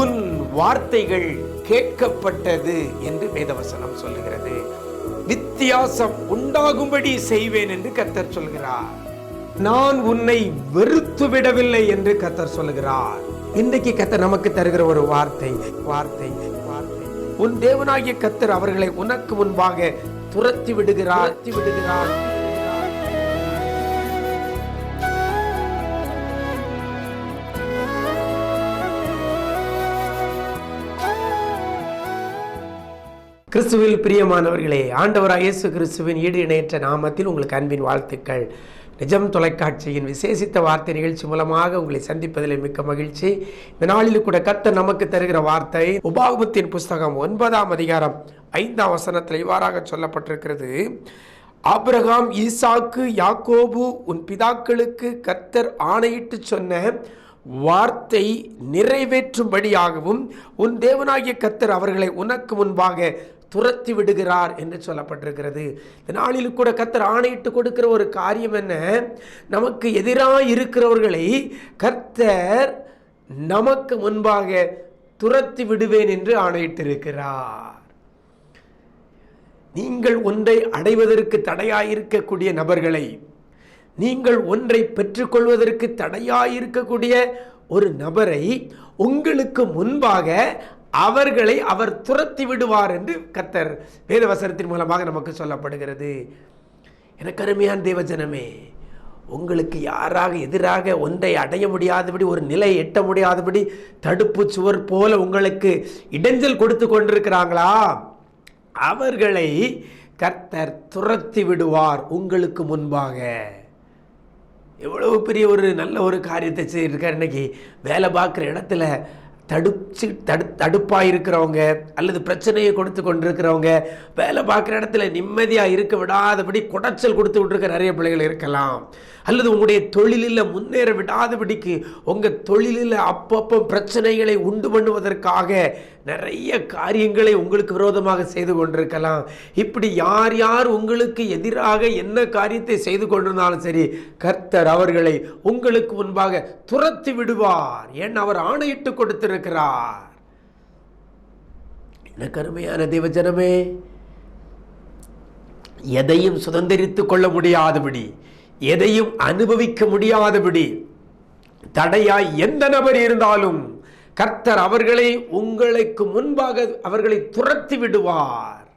உன் வார்த்தைகள் கேட்கப்பட்டது என்று வேதவசனம் சொல்லுகிறது. வித்தியாசம் உண்டாகும்படி செய்வேன் என்று கத்தர் சொல்கிறார். நான் உன்னை வெறுத்து விடவில்லை என்று கத்தர் சொல்லுகிறார். இன்றைக்கு கத்தர் நமக்கு தருகிற ஒரு வார்த்தை வார்த்தை வார்த்தை. உன் தேவனாகிய கத்தர் அவர்களை உனக்கு முன்பாக துரத்தி விடுகிறார் விடுகிறார் கிறிஸ்துவில் பிரியமானவர்களே ஆண்டவராக இயேசு கிறிஸ்துவின் ஈடு இணையற்ற நாமத்தில் உங்களுக்கு அன்பின் வாழ்த்துக்கள். நிஜம் தொலைக்காட்சியின் விசேஷித்த வார்த்தை நிகழ்ச்சி மூலமாக உங்களை சந்திப்பதில் மிக்க மகிழ்ச்சி. இந்த நாளில் கூட கர்த்தர் நமக்கு தருகிற வார்த்தை உபாகமத்தின் புஸ்தகம் ஒன்பதாம் அதிகாரம் ஐந்தாம் வசனத்தில் இவ்வாறாக சொல்லப்பட்டிருக்கிறது. ஆபிரகாம் ஈசாக்கு யாக்கோபு உன் பிதாக்களுக்கு கர்த்தர் ஆணையிட்டு சொன்ன வார்த்தை நிறைவேற்றும்படியாகவும் உன் தேவனாகிய கத்தர் அவர்களை உனக்கு முன்பாக துரத்தி விடுகிறார் என்று சொல்லப்பட்டிருக்கிறது. இந்த நாளில் கூட கர்த்தர் ஆணையிட்டு கொடுக்கிற ஒரு காரியம் என்ன? நமக்கு எதிராக இருக்கிறவர்களை கர்த்தர் நமக்கு முன்பாக துரத்தி விடுவேன் என்று ஆணையிட்டிருக்கிறார். நீங்கள் ஒன்றை அடைவதற்கு தடையாயிருக்கக்கூடிய நபர்களை நீங்கள் ஒன்றை பெற்றுக்கொள்வதற்கு தடையாயிருக்கக்கூடிய ஒரு நபரை உங்களுக்கு முன்பாக அவர்களை அவர் துரத்தி விடுவார் என்று கர்த்தர் வேதவசனத்தின் மூலமாக நமக்கு சொல்லப்படுகிறது. எனக்கு அருமையான தேவஜனமே உங்களுக்கு யாராக எதிராக ஒன்றை அடைய முடியாதபடி ஒரு நிலை எட்ட முடியாதபடி தடுப்பு சுவர் போல உங்களுக்கு இடைஞ்சல் கொடுத்து கொண்டிருக்கிறாங்களா? அவர்களை கர்த்தர் துரத்தி விடுவார் உங்களுக்கு முன்பாக. எவ்வளவு பெரிய ஒரு நல்ல ஒரு காரியத்தை செய்திருக்கார். இன்னைக்கு வேலை பார்க்குற இடத்துல தடுச்சு தடு தடுப்பாக இருக்கிறவங்க அல்லது பிரச்சனையை கொடுத்து கொண்டிருக்கிறவங்க வேலை பார்க்குற இடத்துல நிம்மதியாக இருக்க விடாதபடி குடைச்சல் கொடுத்து விட்டுருக்க நிறைய பிள்ளைகள் இருக்கலாம். அல்லது உங்களுடைய தொழிலில் முன்னேற விடாதபடிக்கு உங்கள் தொழிலில் அப்பப்போ பிரச்சனைகளை உண்டு பண்ணுவதற்காக நிறைய காரியங்களை உங்களுக்கு விரோதமாக செய்து கொண்டிருக்கலாம். இப்படி யார் யார் உங்களுக்கு எதிராக என்ன காரியத்தை செய்து கொண்டிருந்தாலும் சரி கர்த்தர் அவர்களை உங்களுக்கு முன்பாக துரத்தி விடுவார். ஏன்? அவர் ஆணையிட்டு கொடுத்திருக்கிறார். என்ன கருமையான தேவஜனமே எதையும் சுதந்திரித்துக் கொள்ள முடியாதபடி எதையும் அனுபவிக்க முடியாதபடி தடையாய் எந்த நபர் இருந்தாலும் கர்த்தர் அவர்களை உங்களுக்கு முன்பாக அவர்களை துரத்தி விடுவார்.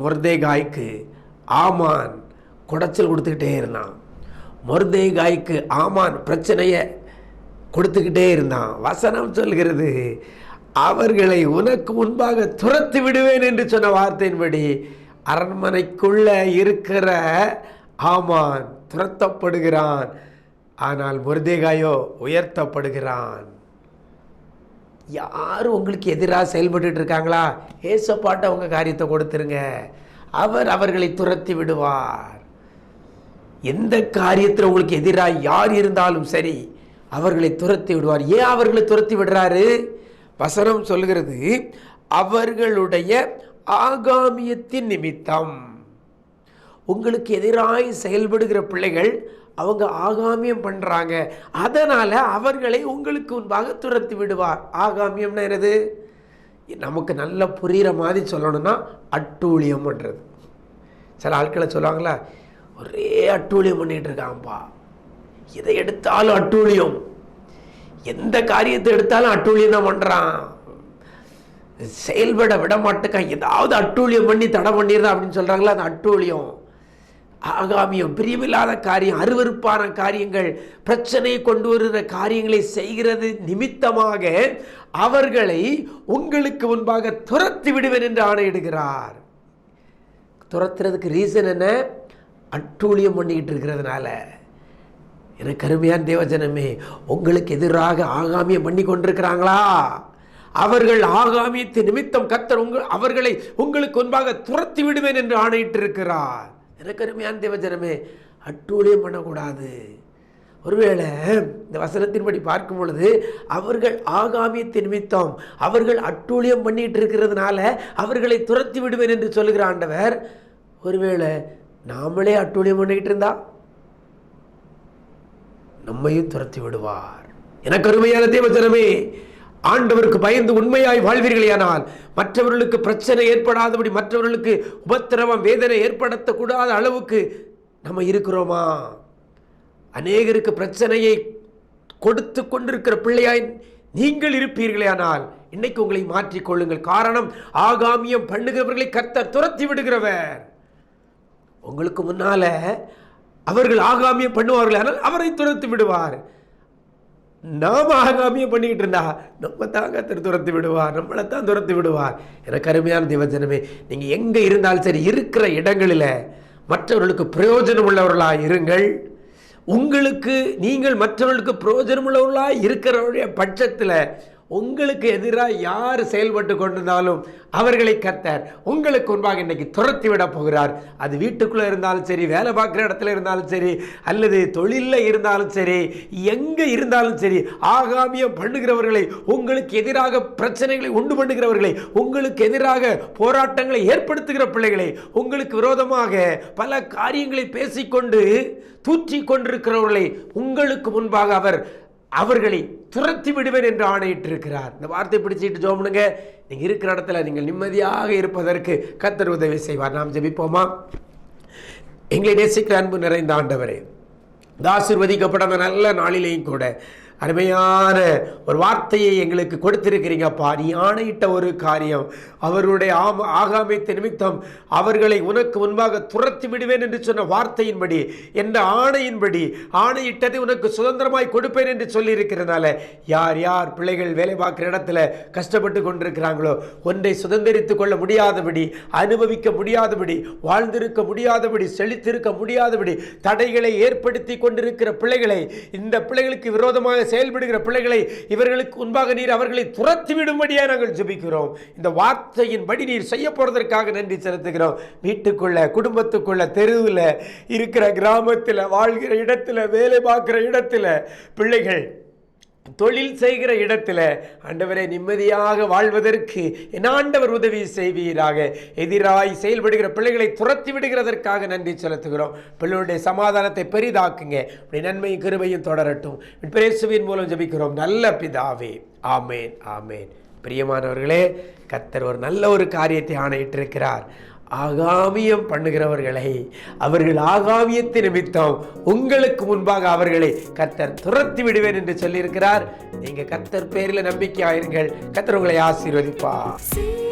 மொர்தேகாய்க்கு ஆமான் குடைச்சல் கொடுத்துக்கிட்டே இருந்தான். மொர்தேகாய்க்கு ஆமான் பிரச்சனையை கொடுத்துக்கிட்டே இருந்தான். வசனம் சொல்கிறது அவர்களை உனக்கு முன்பாக துரத்தி விடுவேன் என்று சொன்ன வார்த்தையின்படி அரண்மனைக்குள்ள இருக்கிற ஆமான் துரத்தப்படுகிறான். ஆனால் முருதேகாயோ உயர்த்தப்படுகிறான். யார் உங்களுக்கு எதிராக செயல்பட்டு இருக்காங்களா? ஏசப்பாட்ட அவங்க காரியத்தை கொடுத்துருங்க. அவர் அவர்களை துரத்தி விடுவார். எந்த காரியத்தில் உங்களுக்கு எதிராக யார் இருந்தாலும் சரி அவர்களை துரத்தி விடுவார். ஏன் அவர்களை துரத்தி விடுறாரு? வசனம் சொல்கிறது அவர்களுடைய ஆகாமியத்தின் நிமித்தம். உங்களுக்கு எதிராய் செயல்படுகிற பிள்ளைகள் அவங்க ஆகாமியம் பண்ணுறாங்க அதனால் அவர்களை உங்களுக்கு முன்பாக துரத்தி விடுவார். ஆகாமியம்னா என்னது? நமக்கு நல்லா புரிகிற மாதிரி சொல்லணும்னா அட்டூழியம் பண்ணுறது சில ஆட்களை சொல்லுவாங்களா ஒரே அட்டூழியம் பண்ணிகிட்டு இருக்காங்கப்பா இதை எடுத்தாலும் அட்டூழியம். எந்த காரியத்தை எடுத்தாலும் அட்டூழியம் தான் பண்ணுறான் செயல்பட விட மாட்டேக்கான். ஏதாவது அட்டூழியம் பண்ணி தடை பண்ணிடுறான் அப்படின்னு சொல்கிறாங்களா அது அட்டூழியம். ஆகாமியம் பிரியமில்லாத காரியம் அருவறுப்பான காரியங்கள் பிரச்சனையை கொண்டு வருகிற காரியங்களை செய்கிறது நிமித்தமாக அவர்களை உங்களுக்கு முன்பாக துரத்தி விடுவேன் என்று ஆணையிடுகிறார். துரத்துறதுக்கு ரீசன் என்ன? அட்டூழியம் பண்ணிக்கிட்டு இருக்கிறதுனால. எனக்கு கருமையான தேவஜனமே உங்களுக்கு எதிராக ஆகாமியம் பண்ணி கொண்டிருக்கிறாங்களா? அவர்கள் ஆகாமியத்து நிமித்தம் கத்தர் உங்கள் அவர்களை உங்களுக்கு முன்பாக துரத்தி விடுவேன் என்று ஆணையிட்டிருக்கிறார். எனக்கு அருமையான தேவஜனமே அட்டூழியம் பண்ணக்கூடாது. ஒருவேளை இந்த வசனத்தின்படி பார்க்கும் பொழுது அவர்கள் ஆகாமியத்தின் நிமித்தம் அவர்கள் அட்டூழியம் பண்ணிட்டு இருக்கிறதுனால அவர்களை துரத்தி விடுவேன் என்று சொல்லுகிற ஆண்டவர் ஒருவேளை நாமளே அட்டூழியம் பண்ணிக்கிட்டு இருந்தா? நம்மையும் துரத்தி விடுவார். எனக்கு அருமையான தேவஜனமே ஆண்டவருக்கு பயந்து உண்மையாய் வாழ்வீர்களேயானால் மற்றவர்களுக்கு பிரச்சனை ஏற்படாதபடி மற்றவர்களுக்கு உபத்திரவம் வேதனை ஏற்படுத்தக்கூடாத அளவுக்கு நம்ம இருக்கிறோமா? அநேகருக்கு பிரச்சனையை கொடுத்து கொண்டிருக்கிற பிள்ளையாய் நீங்கள் இருப்பீர்களே ஆனால் இன்னைக்கு உங்களை மாற்றிக்கொள்ளுங்கள் காரணம் ஆகாமியம் பண்ணுகிறவர்களை கர்த்தர் துரத்தி விடுகிறவர். உங்களுக்கு முன்னால அவர்கள் ஆகாமியம் பண்ணுவார்கள் ஆனால் அவரை துரத்து விடுவார். நாம ஆகாமியம் பண்ணிக்கிட்டு இருந்தா நம்ம தாங்க துரத்தி விடுவார் நம்மளை தான் துரத்தி விடுவார். எனக்கு அருமையான தேவஜனமே நீங்கள் எங்கே இருந்தாலும் சரி இருக்கிற இடங்களில் மற்றவர்களுக்கு பிரயோஜனம் உள்ளவர்களாக இருங்கள். உங்களுக்கு நீங்கள் மற்றவர்களுக்கு பிரயோஜனம் உள்ளவர்களாக இருக்கிறவருடைய பட்சத்தில் உங்களுக்கு எதிராக யார் செயல்பட்டு கொண்டிருந்தாலும் அவர்களை கத்தர் உங்களுக்கு முன்பாக இன்னைக்கு துரத்தி விட போகிறார். அது வீட்டுக்குள்ளே இருந்தாலும் சரி வேலை பார்க்குற இடத்துல இருந்தாலும் சரி அல்லது தொழிலில் இருந்தாலும் சரி எங்கே இருந்தாலும் சரி ஆகாமியம் பண்ணுகிறவர்களை உங்களுக்கு எதிராக பிரச்சனைகளை உண்டு பண்ணுகிறவர்களை உங்களுக்கு எதிராக போராட்டங்களை ஏற்படுத்துகிற பிள்ளைகளை உங்களுக்கு விரோதமாக பல காரியங்களை பேசிக்கொண்டு தூற்றி கொண்டிருக்கிறவர்களை உங்களுக்கு முன்பாக அவர் அவர்களை துரத்தி விடுவேன் என்று ஆணையிட்டிருக்கிறார். இந்த வார்த்தை பிடிச்சிட்டு ஜோமனுங்க நீங்கள் இருக்கிற இடத்துல நீங்கள் நிம்மதியாக இருப்பதற்கு கத்தர் உதவி செய்வார். நாம் ஜெபிப்போமா? எங்களை நேசிக்கிற அன்பு நிறைந்த ஆண்டவரே இந்த ஆசீர்வதிக்கப்பட்ட நல்ல நாளிலேயும் கூட அருமையான ஒரு வார்த்தையை எங்களுக்கு கொடுத்திருக்கிறீங்கப்பா. நீ ஆணையிட்ட ஒரு காரியம். அவருடைய ஆம ஆகாமியத்தை நிமித்தம் அவர்களை உனக்கு முன்பாக துரத்தி விடுவேன் என்று சொன்ன வார்த்தையின்படி என்ற ஆணையின்படி ஆணையிட்டதை உனக்கு சுதந்திரமாய் கொடுப்பேன் என்று சொல்லியிருக்கிறதுனால யார் யார் பிள்ளைகள் வேலை பார்க்குற இடத்துல கஷ்டப்பட்டு கொண்டிருக்கிறாங்களோ ஒன்றை சுதந்திரித்து கொள்ள முடியாதபடி அனுபவிக்க முடியாதபடி வாழ்ந்திருக்க முடியாதபடி செழித்திருக்க முடியாதபடி தடைகளை ஏற்படுத்தி கொண்டிருக்கிற பிள்ளைகளை இந்த பிள்ளைகளுக்கு விரோதமாக செயல்படுகிற பிள்ளைகளை இவர்களுக்கு முன்பாக நீர் அவர்களை துரத்தி விடும்படியாக நாங்கள் ஜபிக்கிறோம். இந்த வார்த்தையின்படி நீர் செய்ய போறதற்காக நன்றி செலுத்துகிறோம். வீட்டுக்குள்ள குடும்பத்துக்குள்ள தெருவில் இருக்கிற கிராமத்தில் வாழ்கிற இடத்துல வேலை பார்க்குற இடத்துல பிள்ளைகள் தொழில் செய்கிற இடத்துல ஆண்டவரை நிம்மதியாக வாழ்வதற்கு என் ஆண்டவர் உதவி செய்வீராக. எதிராய் செயல்படுகிற பிள்ளைகளை துரத்தி விடுகிறதற்காக நன்றி செலுத்துகிறோம். பிள்ளைகளுடைய சமாதானத்தை பெரிதாக்குங்க. அப்படி நன்மையும் கிருபையும் தொடரட்டும். பிரேசுவின் மூலம் ஜெபிக்கிறோம். நல்ல பிதாவே. ஆமேன் ஆமேன். பிரியமானவர்களே கத்தர் ஒரு நல்ல ஒரு காரியத்தை ஆணையிட்டிருக்கிறார். ஆகாமியம் பண்ணுகிறவர்களை அவர்கள் ஆகாமியத்தை நிமித்தம் உங்களுக்கு முன்பாக அவர்களை கத்தர் துரத்தி விடுவேன் என்று சொல்லியிருக்கிறார். நீங்க கத்தர் பேரில் நம்பிக்கையாயிருங்கள். கத்தர் உங்களை ஆசீர்வதிப்பார்.